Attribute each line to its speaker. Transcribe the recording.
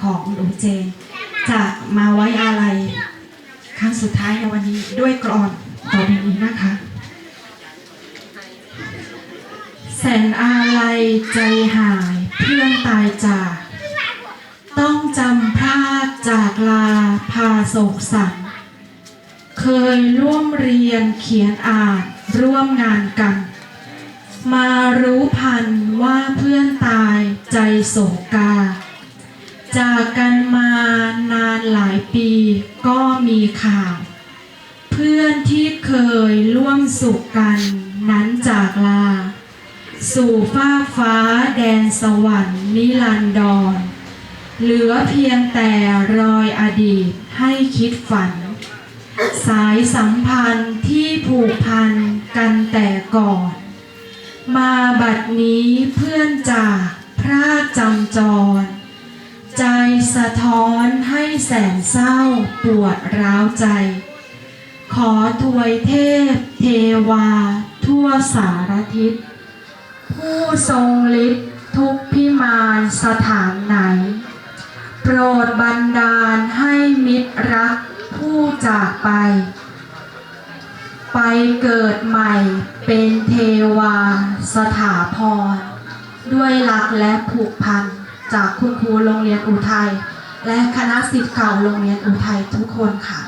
Speaker 1: ของหลวงเจน จะมาไว้อาลัยครั้งสุดท้ายในวันนี้ด้วยกรอนต่อไปนี้นะคะ แสนอาลัยใจหายเพื่อนตายจาก ต้องจำพลาดจากลาพาโศกสันเคยร่วมเรียนเขียนอ่านร่วมงานกัน มารู้พันว่าเพื่อนตายใจโศกา จากกันมานานหลายปีก็มีข่าว เพื่อนที่เคยร่วมสุขกันนั้นจากลา สู่ฟ้าฟ้าแดนสวรรค์นิรันดร เหลือเพียงแต่รอยอดีตให้คิดฝัน สายสัมพันธ์ที่ผูกพันกันแต่ก่อน มาบัดนี้เพื่อนจากพรากจำจร สะท้อนให้แสนเศร้าปวดร้าวใจ ขอถวยเทพเทวาทั่วสารทิศ ผู้ทรงฤทธิ์ทุกพิมานสถานไหน โปรดบันดาลให้มิตรรักผู้จากไป ไปเกิดใหม่เป็นเทวาสถาพร ด้วยรักและผูกพัน จากคุณครูโรงเรียนอุทัยและคณะศิษย์เก่าโรงเรียนอุทัยทุกคนค่ะ